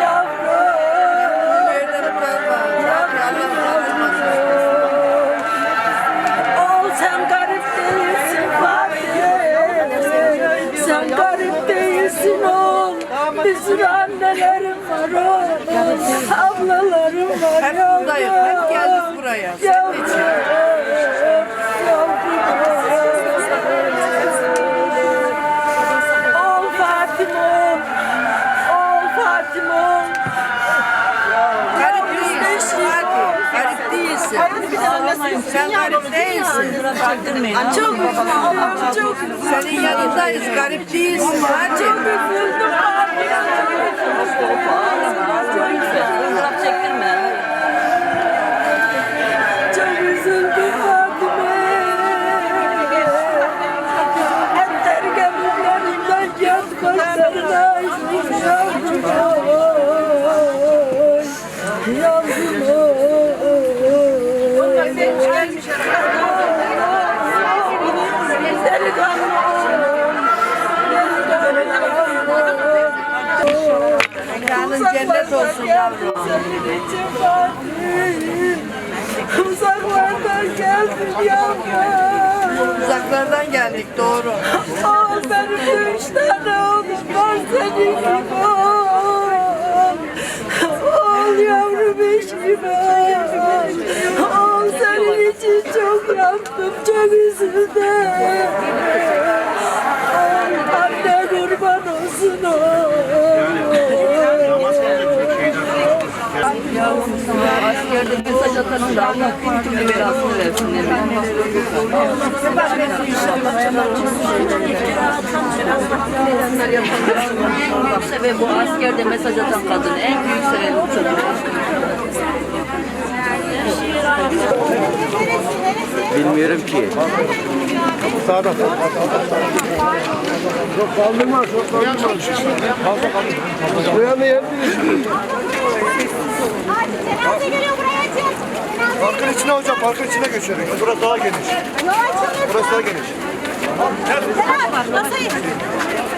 Yavrum. Ol sen garip değilsin Fatih. Sen garip değilsin ol. Bir sürü annelerim var oğlum. Ablalarım var Hep yavrum. buradayım, hep geldik buraya, senin Yavrum, için. Sen garip değilsin. Çok üzüldüm, çok Senin yanındayız. Garip değilsin. Fatih. üzüldüm Cennet olsun yavrum. Uzaklardan geldin yavrum. Uzaklardan geldik doğru. Al benim üç tane oğlum var senin gibi ol. Ol yavrum eş gibi. Ol senin için çok yaptım, çok üzüldüm. Anne kurban olsun ol. Askerde mesaj atanın da Allah bin türlü belasını versin. Ve bu askerde mesaj atan kadın en büyük bu çocuk. Bilmiyorum ki. Sağda. Çok kaldırma, çok kaldırma. Buraya yer Cenaze geliyor buraya açın. Cenaze Parkın içine hocam, parkın içine geçelim. Burası daha geniş. Burası daha geniş.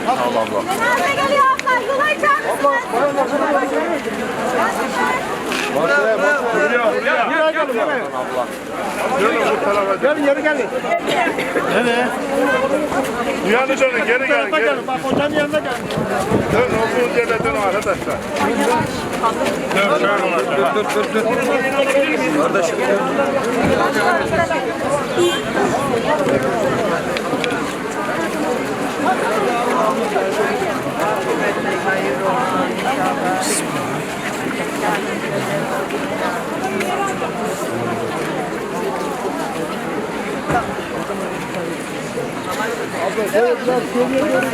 Allah Allah. Cenaze geliyor abla. Yol açar mısınız? Buraya, buraya. Gelin, geri gelin. Nereye? Uyanı dönün, geri. Geri. Gelin, bak hocanın yanına gelin. Dön, olduğunuz yerde dönün arkadaşlar. Dön, şöyle olacak. Dur dur dur. Kardeşim.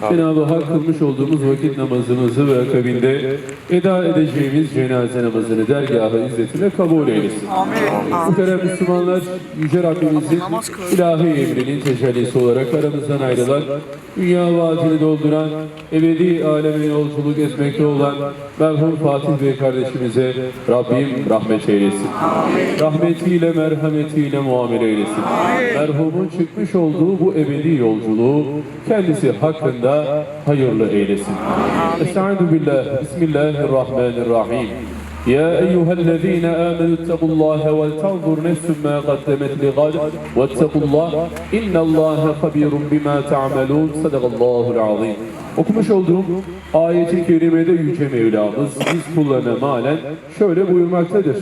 Cenab-ı Hak kılmış olduğumuz vakit namazımızı ve akabinde eda edeceğimiz cenaze namazını dergahı izzetine kabul eylesin. Muhterem Müslümanlar, Yüce Rabbimizin ilahi emrinin tecellisi olarak aramızdan ayrılan, dünya vaadini dolduran, ebedi aleme yolculuk etmekte olan merhum Fatih Bey kardeşimize Rabbim rahmet eylesin. Rahmetiyle, merhametiyle muamele eylesin. Merhumun çıkmış olduğu bu ebedi yolculuğu kendisi hakkında hayırlı eylesin. Estaizu billah, Bismillahirrahmanirrahim. يا أيها الذين آمنوا اتقوا الله ولتنظر نفس ما قدمت لغد واتقوا الله إن الله خبير بما تعملون صدق الله العظيم Okumuş olduğum ayeti kerimede Yüce Mevlamız biz kullarına malen şöyle buyurmaktadır.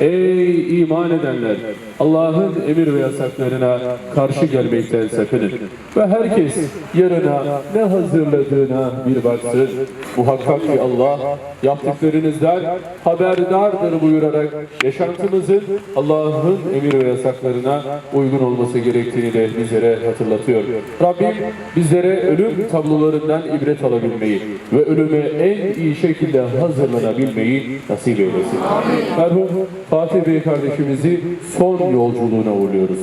Ey iman edenler! Allah'ın emir ve yasaklarına karşı gelmekten sakının. Ve herkes yarına ne hazırladığına bir baksın. Muhakkak ki Allah yaptıklarınızdan haberdardır buyurarak yaşantımızın Allah'ın emir ve yasaklarına uygun olması gerektiğini de bizlere hatırlatıyor. Rabbim bizlere ölüm tablolarından hayatlarından ibret alabilmeyi ve ölüme en iyi şekilde hazırlanabilmeyi nasip eylesin. Merhum Fatih Bey kardeşimizi son yolculuğuna uğurluyoruz.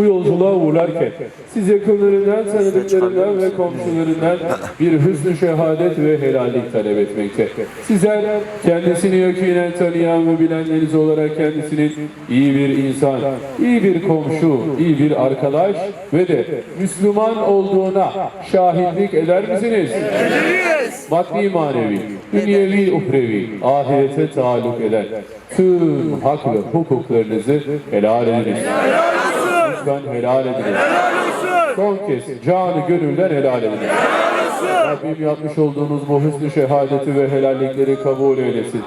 Bu yolculuğa uğurlarken siz yakınlarından, tanıdıklarından ve komşularından bir hüsnü şehadet ve helallik talep etmekte. Sizler kendisini yakinen tanıyan ve bilenleriniz olarak kendisinin iyi bir insan, iyi bir komşu, iyi bir arkadaş ve de Müslüman olduğuna şahitlik eder misiniz? Maddi manevi, dünyevi uhrevi, ahirete taalluk eden tüm hak ve hukuklarınızı helal ediniz. Lütfen helal ediniz. Son kez canı gönülden helal ediniz. Rabbim yapmış olduğunuz bu hüsnü şehadeti ve helallikleri kabul eylesin.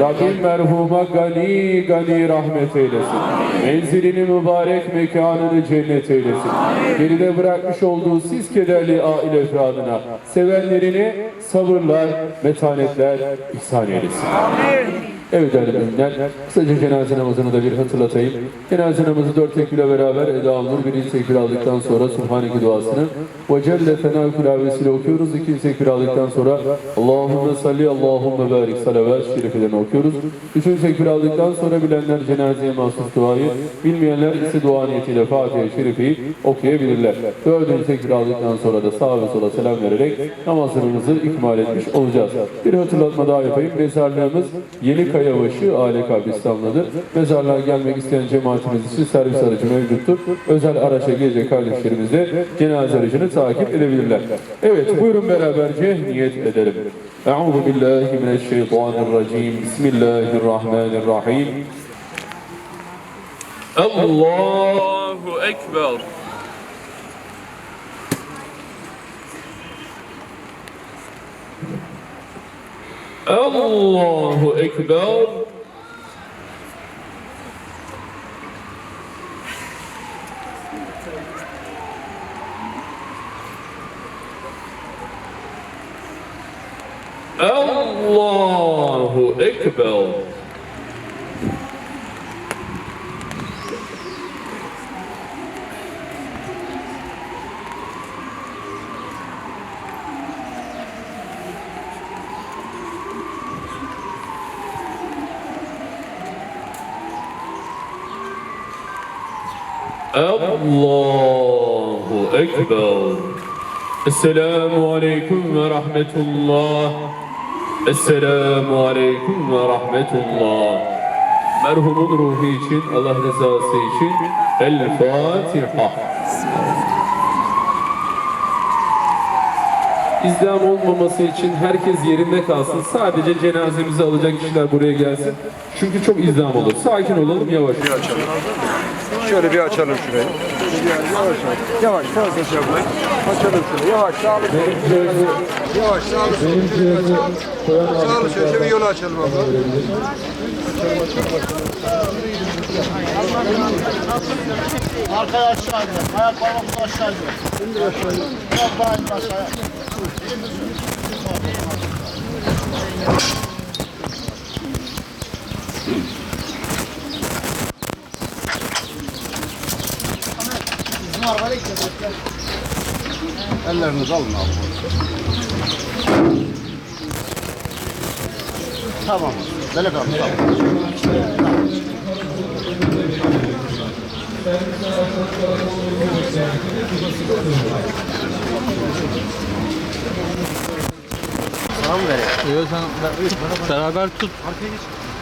Rabbim merhuma gani gani rahmet eylesin. Menzilini mübarek mekanını cennet eylesin. Geride bırakmış olduğu siz kederli aile efradına, sevenlerine sabırlar, metanetler ihsan eylesin. Evet değerli müminler, kısaca cenaze namazını da bir hatırlatayım. Cenaze namazı dört tekbirle beraber Eda Nur birinci tekbir aldıktan sonra Subhaneke duasını ve Celle Fena Külavesiyle okuyoruz. İkinci tekbir aldıktan sonra Allahümme salli Allahümme barik salavat şeriflerini okuyoruz. Üçüncü tekbir aldıktan sonra bilenler cenazeye mahsus duayı, bilmeyenler ise dua niyetiyle Fatiha-i Şerife'yi okuyabilirler. Dördüncü tekbir aldıktan sonra da sağa ve sola selam vererek namazlarımızı ikmal etmiş olacağız. Bir hatırlatma daha yapayım. Mezarlığımız Yeni Kayabaşı Aile Kabristanlı'dır. Mezarlığa gelmek isteyen cemaatimiz için servis aracı mevcuttur. Özel araçla gelecek kardeşlerimiz de cenaze aracını takip edebilirler. Evet buyurun beraberce niyet edelim. Euzu billahi mineşşeytanirracim. Bismillahirrahmanirrahim. Allahu Ekber. Allahu Ekber. Allahu Ekber. Allahu Ekber. Esselamu Aleyküm ve Rahmetullah. Esselamu Aleyküm ve Rahmetullah. Merhumun ruhu için, Allah rızası için El Fatiha. İzdiham olmaması için herkes yerinde kalsın. Sadece cenazemizi alacak kişiler buraya gelsin. Çünkü çok izdiham olur. Sakin olalım, yavaş. Şöyle bir açalım şurayı. Yavaş yavaş. Yavaş fazla şey yapmayın. Açalım şunu. Yavaş sağlık. Yavaş sağlık. Sağlık şöyle bir yolu açalım abla. Arkaya aşağı in. Ayak parmakla aşağı in. Biraz daha in aşağıya. Arabayla gideceğiz. Ellerinizi alın abi. Tamam. Delikanlı tamam. Sana mı vereyim? Yok sen beraber tut. Arkaya geç.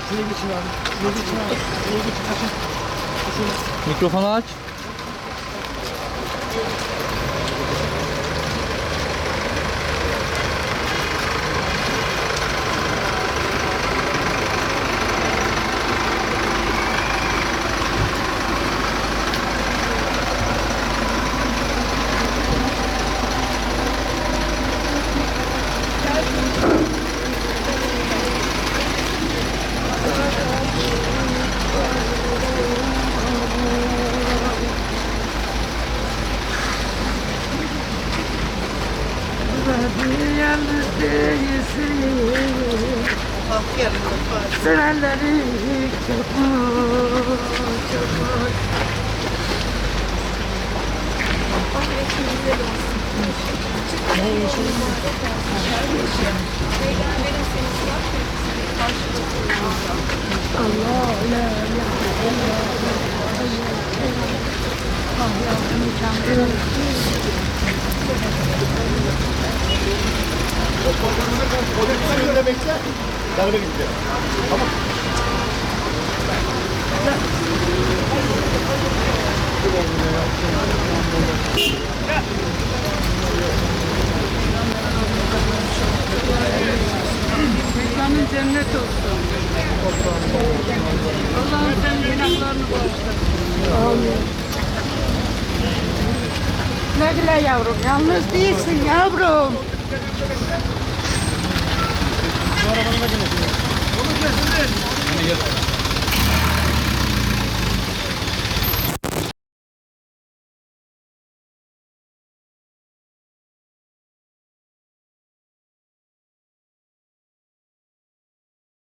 Şuraya geçin abi. Şuraya geçin abi. Şuraya geçin. Mikrofonu aç. Hadi yalnız değilsin Sıraları çabuk çabuk Allah la la Allah Allah Allah Allah Otobanımıza karşı otobüsün önünde bekle. Darbe gitti. Tamam. Gel. Yalnız değilsin yavrum. Bu arabanın da güneşi. Onu kesin değil.